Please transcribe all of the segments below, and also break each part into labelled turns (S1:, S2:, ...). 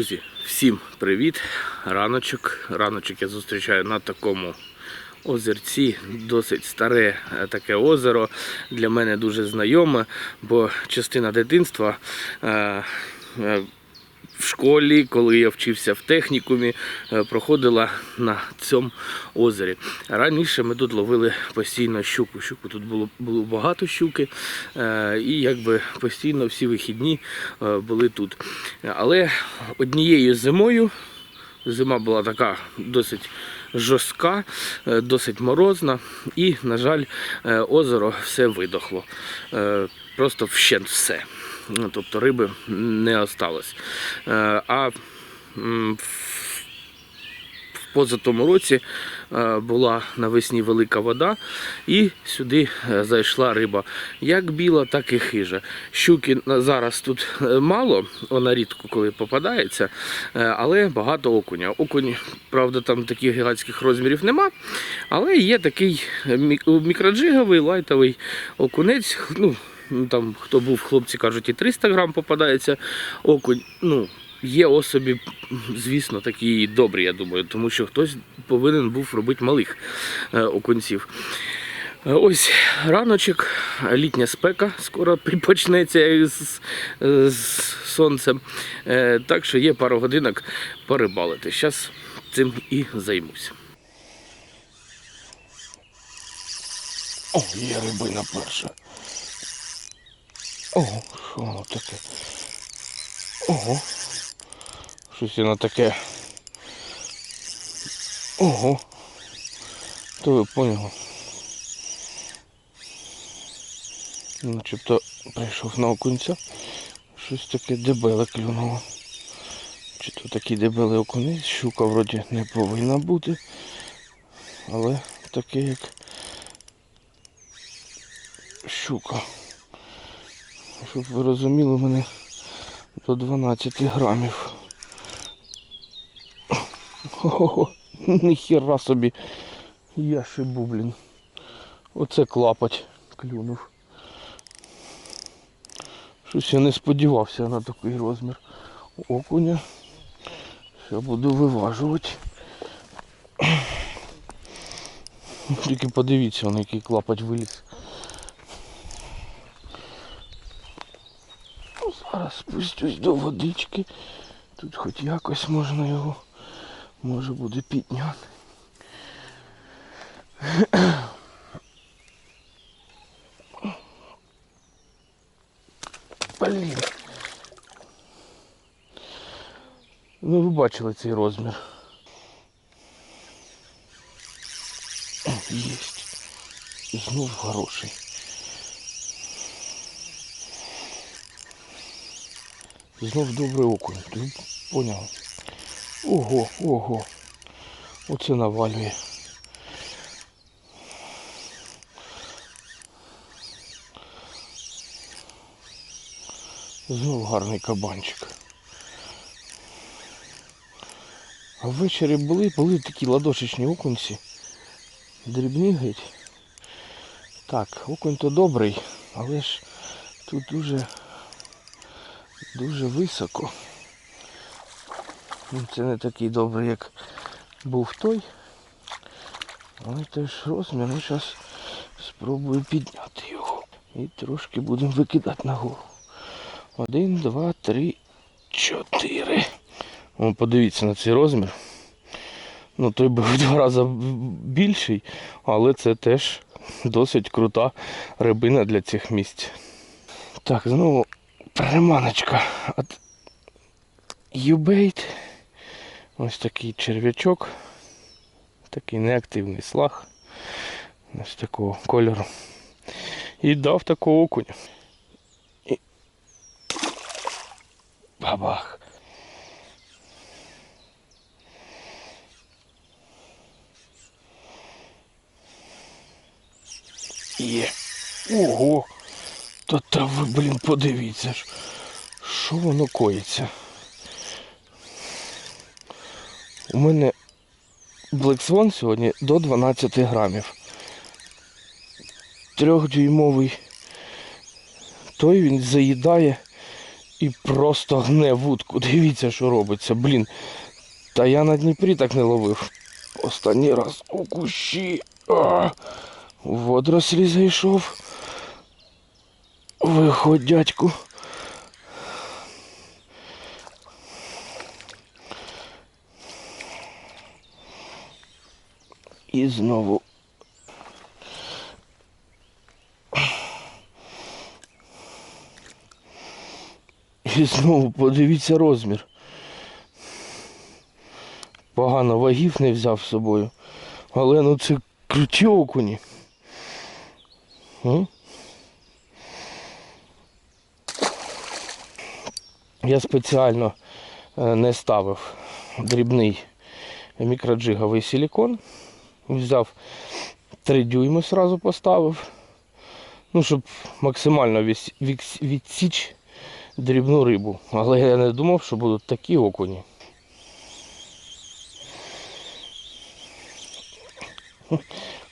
S1: Друзі, всім привіт! Раночок. Раночок я зустрічаю на такому озерці. Досить старе е, таке озеро. Для мене дуже знайоме, бо частина дитинства. е, е, в школі, коли я вчився в технікумі, е, проходила на цьому озері. Раніше ми тут ловили постійно щуку. Щуку тут було, було багато щуки, е, і якби постійно всі вихідні е, були тут. Але однією зимою зима була така досить жорстка, досить морозна, і, на жаль, озеро все видохло. Просто вщент все. Ну, Тобто риби не осталось. Е, А в позатому році е, була навесні велика вода, і сюди е, зайшла риба як біла, так і хижа. Щуки зараз тут мало, вона рідко коли попадається, але багато окуня. Окунь, правда, там таких гігантських розмірів нема, але є такий мікроджиговий лайтовий окунець. Ну, ну, там хто був, хлопці кажуть, і 300 грам попадається окунь. Ну, Є особі, звісно, такі добрі, я думаю, тому що хтось повинен був робити малих е, окунців. Е, Ось раночок, літня спека скоро почнеться з, з сонцем. Е, Так що є пару годинок порибалити. Зараз цим і займусь.
S2: О, є рибина перша. Ого, що воно таке? Ого. Щось воно таке. Ого. То ви поняли? Начебто прийшов на окунця. Щось таке дебеле клюнуло. Чи то такий дебелий окунець, щука вроді не повинна бути. Але таке як щука. Щоб ви розуміли, мене до 12 грамів. Ого, ніхіра собі. Я шибу, блін. Оце клапать клюнув. Щось я не сподівався на такий розмір окуня. Що буду виважувати. Тільки подивіться, на який клапать виліз. Ну, Зараз спустюсь до водички. Тут хоч якось можна його може буде підняти. Блін. Ну ви бачили цей розмір. Єсть. Знов хороший. Знов добрий окунь. Поняв? Ого, ого. Оце навалює. Знов гарний кабанчик. А ввечері були, були такі ладошечні окунці. Дрібні геть. Так, окунь то добрий, але ж тут дуже дуже високо. Ну, Це не такий добрий, як був той. Але теж розмір. Ну, зараз спробую підняти його. І трошки будемо викидати нагору. Один, два, три, чотири. О, подивіться на цей розмір. Ну, той був в два рази більший, але це теж досить крута рибина для цих місць. Так, знову приманочка від Юбейт. Ось такий черв'ячок. Такий неактивний слаг. Ось такого кольору. І дав такого окуня. І... Бабах. Є. Ого! Та та ви, блін, подивіться ж. Що воно коїться? У мене Swan сьогодні до 12 грамів. Трьохдюймовий. Той він заїдає І просто гне вудку. Дивіться, що робиться, блін. Та я на Дніпрі так не ловив. Останній раз у кущі. А, водорослі зайшов. Виходь, дядьку. І знову. І знову подивіться розмір. Погано вагів не взяв з собою. Але ну це круті окуні. М? Я спеціально е, не ставив дрібний мікроджиговий силікон. Взяв 3 дюйми сразу поставив. Ну, щоб максимально відс- відс- відсіч дрібну рибу. Але я не думав, що будуть такі окуні.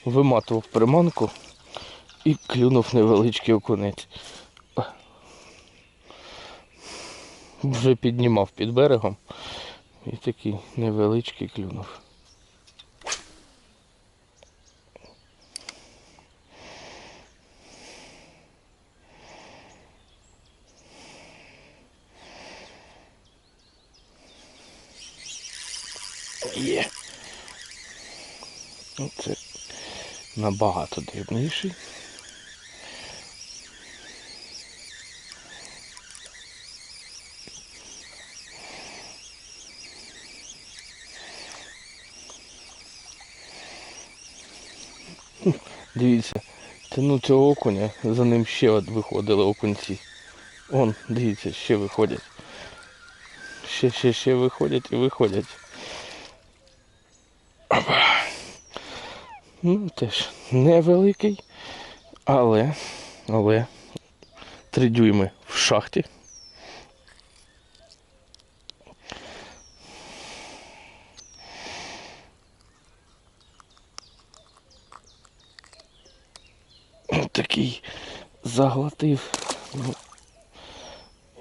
S2: Виматував приманку і клюнув невеличкий окунець. Вже піднімав під берегом і такий невеличкий клюнув. Є. Це набагато дрібніший. Дивіться, тяну цього окуня, за ним ще от виходили окунці. Он, дивіться, ще виходять. Ще, ще, ще виходять і виходять. Ну, теж невеликий, але, але три дюйми в шахті. Такий заглотив. Ну,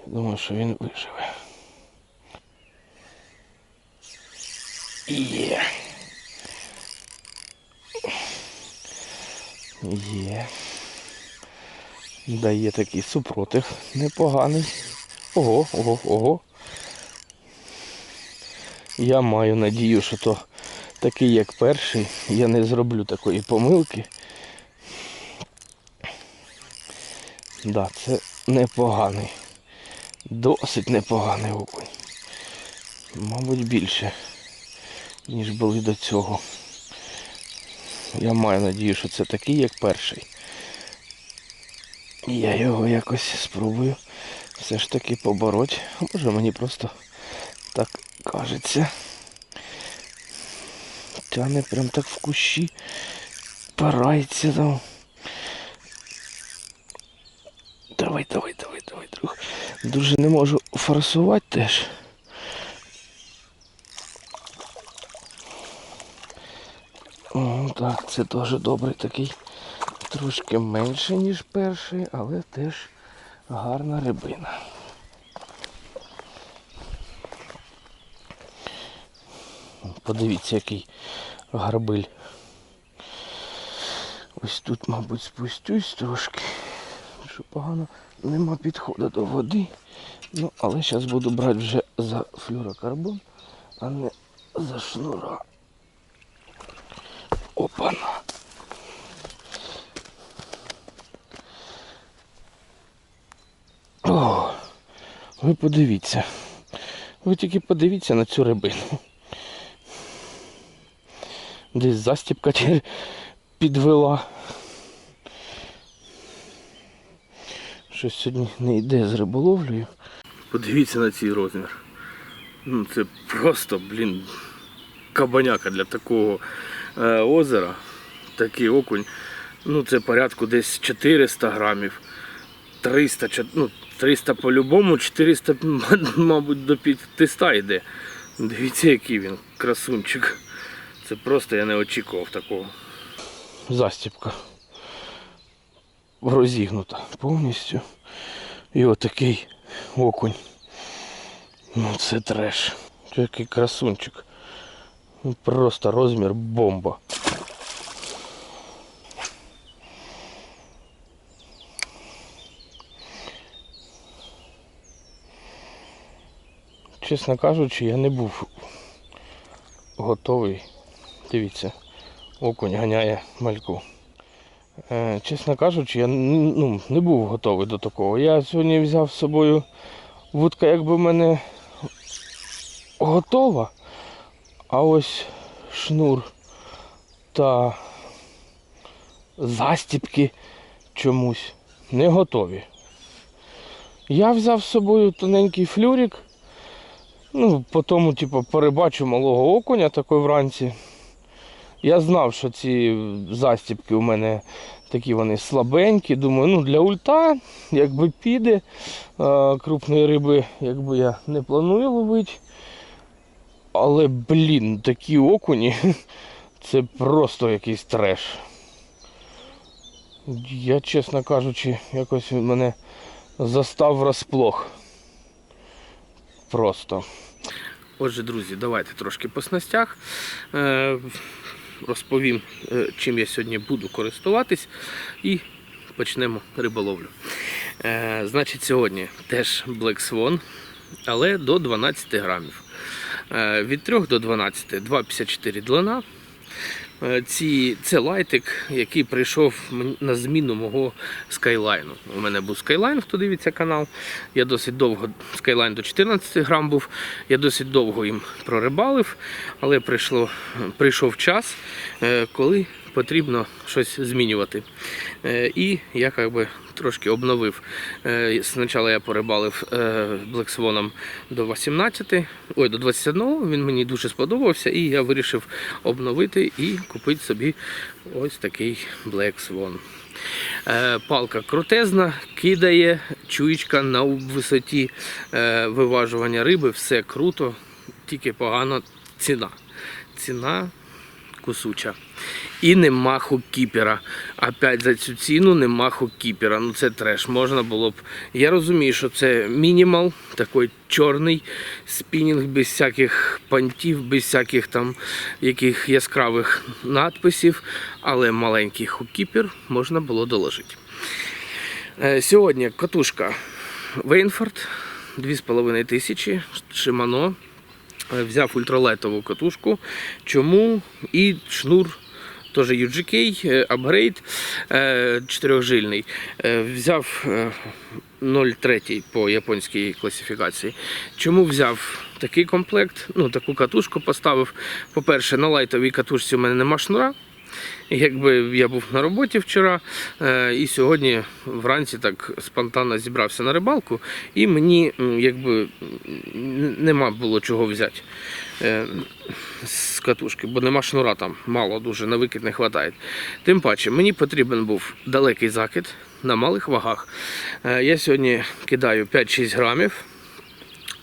S2: думаю, що він виживе. Є. Є. Дає такий супротив непоганий. Ого, ого, ого. Я маю надію, що то такий як перший. Я не зроблю такої помилки. Да, це непоганий. Досить непоганий окунь. Мабуть, більше, ніж були до цього. Я маю надію, що це такий, як перший. Я його якось спробую все ж таки побороть. А може мені просто так кажеться. Тяне прям так в кущі. Парається там. Давай, давай, давай, давай, друг. Дуже не можу форсувати теж. О, так, це теж добрий такий. Трошки менше, ніж перший, але теж гарна рибина. Подивіться, який гарбиль. Ось тут, мабуть, спустюсь трошки. Що погано нема підходу до води. Ну, але зараз буду брати вже за флюрокарбон, а не за шнура. Опана. О, ви подивіться. Ви тільки подивіться на цю рибину. Десь застіпка ті- підвела. Щось сьогодні не йде з риболовлею.
S1: Подивіться на цей розмір. Ну це просто, блін, кабаняка для такого е, озера. Такий окунь. Ну це порядку десь 400 грамів. 300, ну, 300 по-любому, 400, мабуть, до 500 йде. Дивіться, який він, красунчик. Це просто я не очікував такого.
S2: Застіпка розігнута повністю. І отакий окунь. Ну це треш. Який красунчик. Ну, Просто розмір бомба. Чесно кажучи, я не був готовий. Дивіться, окунь ганяє мальку. Е, чесно кажучи, я ну, не був готовий до такого. Я сьогодні взяв з собою вудка, якби в мене готова. А ось шнур та застіпки чомусь не готові. Я взяв з собою тоненький флюрик. Ну, по тому, типу, перебачу малого окуня такої вранці. Я знав, що ці застіпки у мене такі вони слабенькі. Думаю, ну для ульта, якби піде, крупної риби, якби я не планую ловити. Але, блін, такі окуні, це просто якийсь треш. Я, чесно кажучи, якось він мене застав врасплох. Просто.
S1: Отже, друзі, давайте трошки по снастях. Розповім, е, чим я сьогодні буду користуватись, і почнемо риболовлю. Е, значить, сьогодні теж Black Swan, але до 12 грамів. Е, від 3 до 12 2,54 длина. Е, Ці, це лайтик, який прийшов на зміну мого скайлайну. У мене був скайлайн, хто дивиться канал. Я досить довго скайлайн до 14 грам був. Я досить довго їм прорибалив, але прийшло, прийшов час, е, коли потрібно щось змінювати. Е, І я як би трошки обновив. Е, Спочатку я порибалив Swan до 18, ой, до 21, він мені дуже сподобався, і я вирішив обновити і купити собі ось такий Black Swan. Е, Палка крутезна, кидає, чуєчка на висоті е, виважування риби, все круто, тільки погана ціна. Ціна кусуча. І нема хоккіпера. Опять за цю ціну нема хоккіпера. Ну це треш. Можна було б. Я розумію, що це мінімал, такий чорний спінінг без всяких пантів, без всяких там яких яскравих надписів, але маленький хоккіпер можна було доложити. Е, Сьогодні катушка Вейнфорд 2,5 тисячі, Шимано. Е, Взяв ультралайтову катушку. Чому? І шнур теж UGK, е, апгрейд е, чотирьохжильний. Е, Взяв е, 0,3 по японській класифікації. Чому взяв такий комплект? Ну, таку катушку поставив. По-перше, на лайтовій катушці у мене нема шнура. Якби я був на роботі вчора е, і сьогодні вранці так спонтанно зібрався на рибалку, і мені якби нема було чого взяти е, з катушки, бо нема шнура там, мало дуже, на викид не вистачає. Тим паче, мені потрібен був далекий закид на малих вагах. Е, Я сьогодні кидаю 5-6 грамів.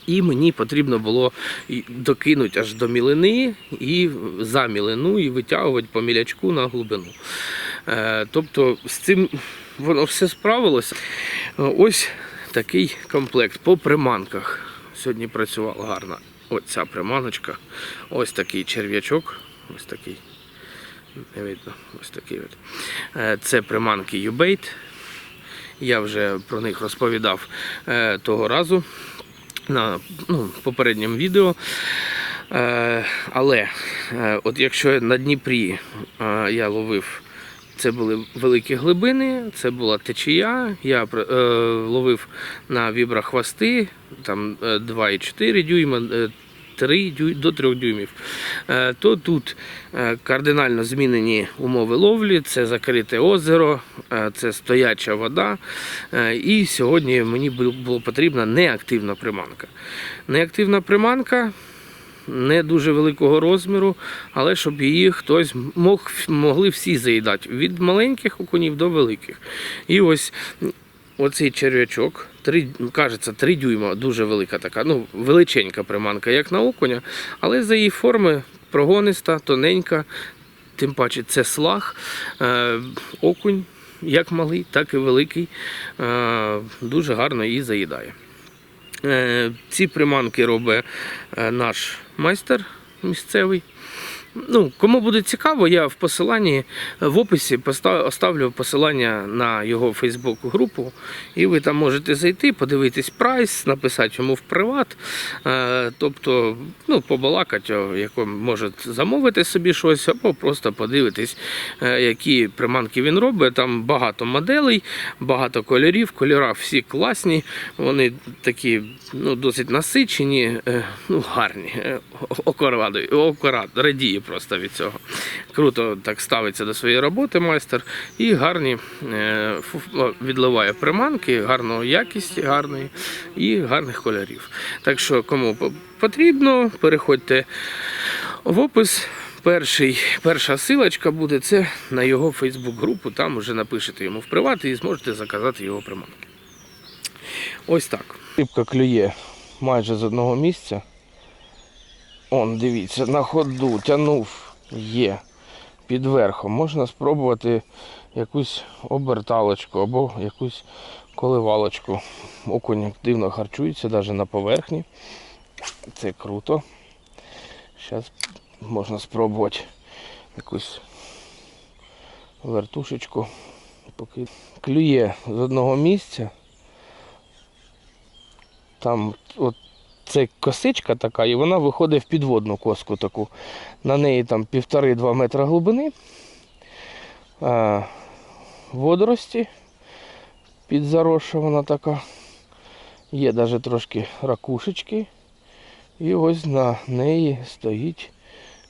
S1: І мені потрібно було докинути аж до мілини і за мілину і витягувати по мілячку на глибину. Е, Тобто з цим воно все справилося. Е, Ось такий комплект по приманках. Сьогодні працювала гарно. Ось ця приманочка. Ось такий черв'ячок. Ось такий. Не видно, ось такий от. Е, Це приманки U-Bait. Я вже про них розповідав е, того разу на ну, попередньому відео. Е, але от якщо на Дніпрі я ловив, це були великі глибини, це була течія, я е, ловив на вібра хвости, там е, 2,4 дюйма. е, 3 дюй, до 3 дюймів, Е, то тут е, кардинально змінені умови ловлі, це закрите озеро, е, це стояча вода. Е, І сьогодні мені бу- було потрібна неактивна приманка. Неактивна приманка не дуже великого розміру, але щоб її хтось мог, могли всі заїдати від маленьких окунів до великих. І ось оцей черв'ячок, три, кажеться, 3 дюйма, дуже велика така, ну, величенька приманка, як на окуня, але за її форми прогониста, тоненька, тим паче це слаг, е, окунь, як малий, так і великий, е, дуже гарно її заїдає. Е, Ці приманки робить е, наш майстер місцевий. Ну, кому буде цікаво, я в посиланні в описі оставлю посилання на його Фейсбук-групу, і ви там можете зайти, подивитись прайс, написати йому в приват. Е, тобто, ну, побалакати, о, яко може замовити собі щось, або просто подивитись, е, які приманки він робить. Там багато моделей, багато кольорів. Кольори всі класні, вони такі ну, досить насичені, е, ну, гарні. Е, окорад, просто від цього. Круто так ставиться до своєї роботи майстер і гарні е, відливає приманки, гарної якісті, гарної і гарних кольорів. Так що, кому потрібно, переходьте в опис. Перший, перша силочка буде це на його Фейсбук-групу. Там вже напишете йому в приват і зможете заказати його приманки. Ось так.
S2: Рибка клює майже з одного місця. Он, дивіться, на ходу тянув є під верхом. Можна спробувати якусь оберталочку або якусь коливалочку. Окунь дивно харчується, навіть на поверхні. Це круто. Зараз можна спробувати якусь вертушечку. Поки клює з одного місця. Там от це косичка така, і вона виходить в підводну коску таку. На неї там півтори-два метра глибини. А, водорості підзаросша вона така. Є навіть трошки ракушечки. І ось на неї стоїть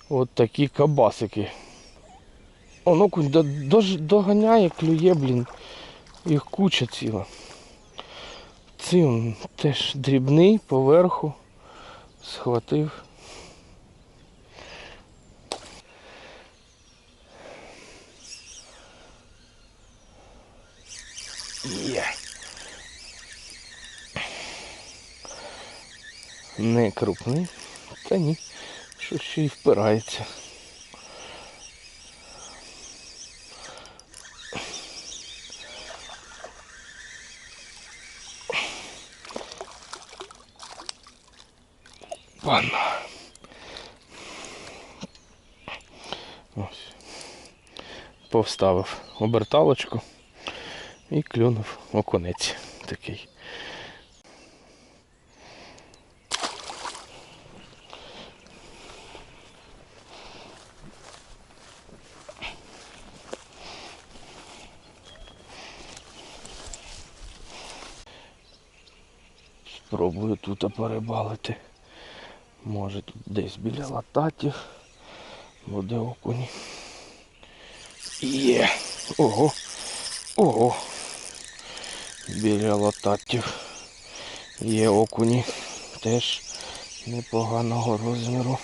S2: от такі кабасики. Он окунь до- дож- доганяє, клює, блін. Їх куча ціла. Он теж дрібний поверху схватив. Є. Не крупний, та ні, що ще й впирається. Пана. Ось. Повставив оберталочку і клюнув окунець такий. Спробую тут перебалити. Може тут десь біля лататів буде окуні. Є. Ого. Ого. Біля лататів. Є окуні. Теж непоганого розміру.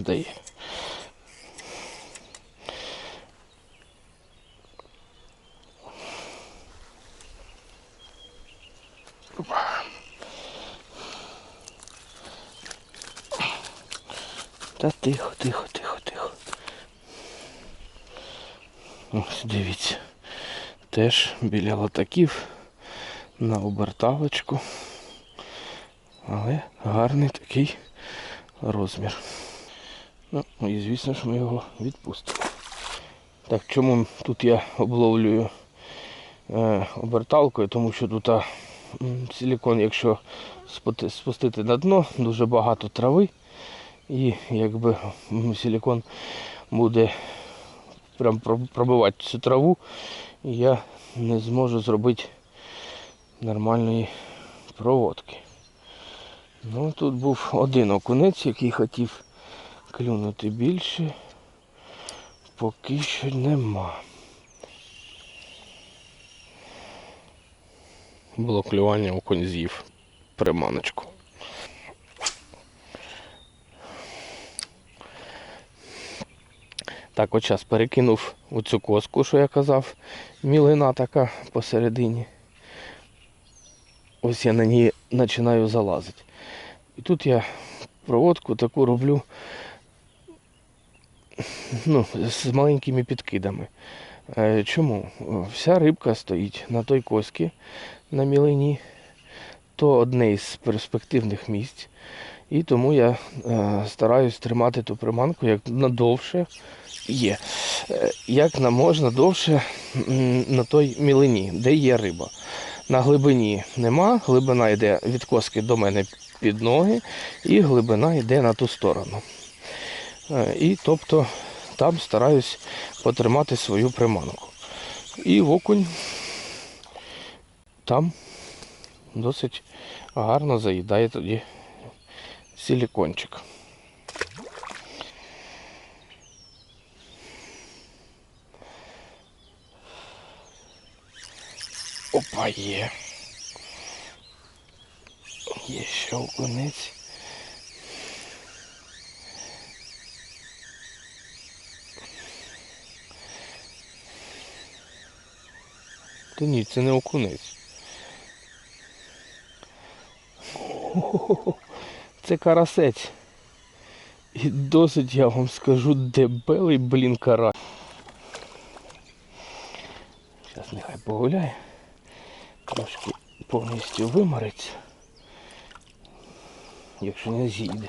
S2: Оде є. Та тихо, тихо, тихо, тихо. Ось дивіться. Теж біля латаків на оберталочку. Але гарний такий розмір. Ну, і звісно ж ми його відпустимо. Так, чому тут я обловлюю е, оберталкою? Тому що тут а, силікон, якщо спустити на дно, дуже багато трави. І якби силікон буде прям пробивати цю траву, я не зможу зробити нормальної проводки. Ну, тут був один окунець, який хотів клюнути більше. Поки що нема. Було клювання окунь з'їв приманочку. Так, от зараз перекинув оцю коску, що я казав, мілина така посередині. ось я на ній починаю залазити. І тут я проводку таку роблю ну, з маленькими підкидами. Е, Чому? Вся рибка стоїть на той коські на мілині, то одне із перспективних місць. І тому я е, стараюсь тримати ту приманку як надовше є. Е, як на можна довше на той мілині, де є риба. На глибині нема, глибина йде від коски до мене під ноги, і глибина йде на ту сторону. Е, І тобто там стараюсь потримати свою приманку. І окунь там досить гарно заїдає тоді силікончик. Опа, є. Є ще окунець. Та ні, це не окунець. Це карасець. І досить, я вам скажу, дебелий, блін, кара. Зараз нехай погуляє. Трошки повністю вимориться. Якщо не з'їде.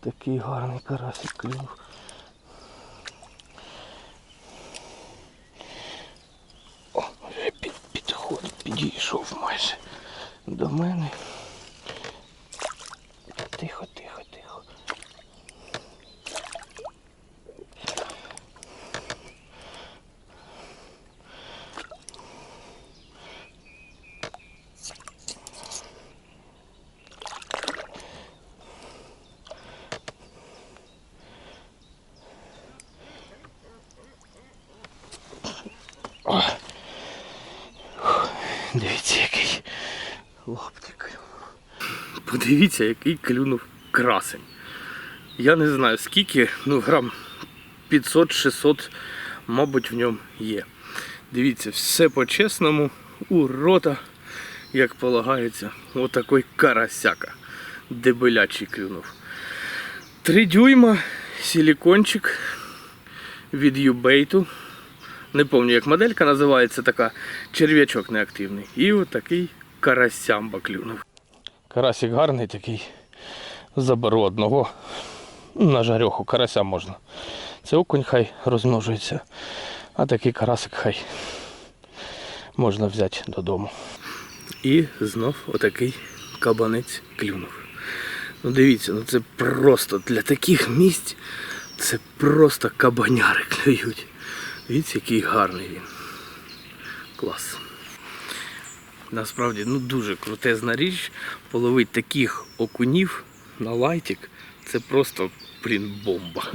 S2: Такий гарний карасик клюв. О, вже під, підходить, підійшов майже до мене. Тихо, тихо, тихо. О. Дивіться, який лаптик.
S1: Подивіться, який клюнув красень. Я не знаю скільки, ну грам 500-600, мабуть, в ньому є. Дивіться, все по-чесному, у рота, як полагається, отакий карасяка. Дебелячий клюнув. Три дюйма, силікончик від Юбейту. Не пам'ятаю, як моделька називається, така черв'ячок неактивний. І отакий карасямба клюнув.
S2: Карасик гарний такий. Заберу одного. На жарьоху карася можна. Це окунь хай розмножується. А такий карасик хай можна взяти додому.
S1: І знов отакий кабанець клюнув. Ну дивіться, ну це просто для таких місць це просто кабаняри клюють. Дивіться, який гарний він. Клас. Насправді, ну дуже крутезна річ. Половить таких окунів на лайтик. Це просто, блін, бомба.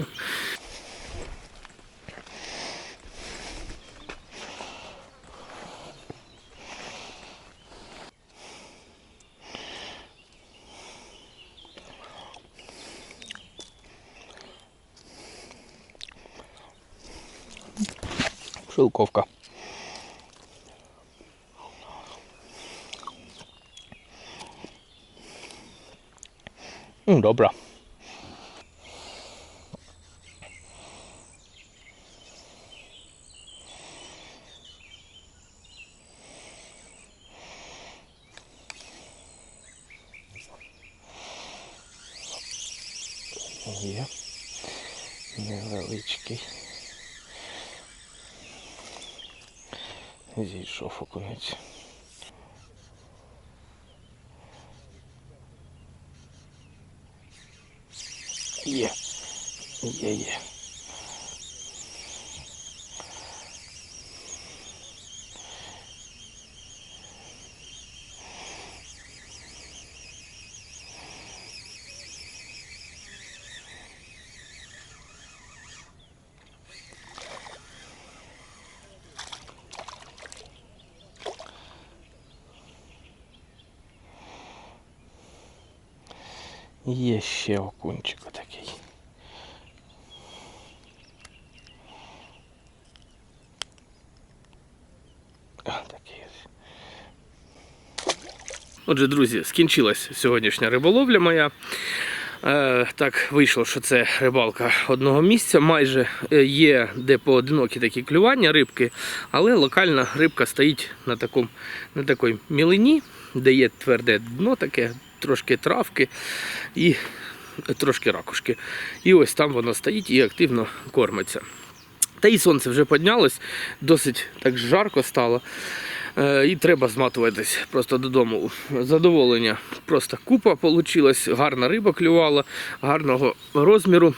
S2: Шилковка. М, Добра. Є невеличкий. Зійшов конець. Є. Є, є. Є ще окунчик такий.
S1: Отже, друзі, скінчилась сьогоднішня риболовля моя. Е, так вийшло, що це рибалка одного місця. Майже е, є де поодинокі такі клювання рибки, але локальна рибка стоїть на такій мілині, де є тверде дно, таке, трошки травки і трошки ракушки. І ось там воно стоїть і активно кормиться. Та і сонце вже піднялось, досить так жарко стало. Е, І треба зматуватись просто додому. Задоволення. Просто купа вийшла, гарна риба клювала, гарного розміру.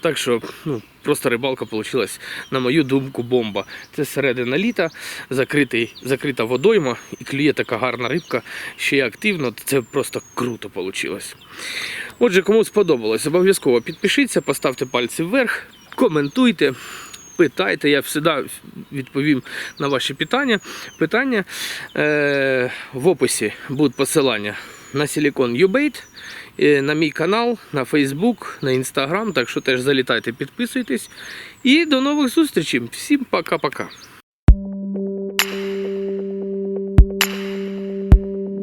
S1: Так що ну, просто рибалка вийшла, на мою думку, бомба. Це середина літа, закритий, закрита водойма і клює така гарна рибка, ще й активно. Це просто круто вийшло. Отже, кому сподобалось, обов'язково підпишіться, поставте пальці вверх, коментуйте. Питайте, я завжди відповім на ваші питання. питання. Е, в описі будуть посилання на Silicon Ubate, на мій канал, на Фейсбук, на Інстаграм. Так що теж залітайте, підписуйтесь. І до нових зустрічей. Всім пока-пока.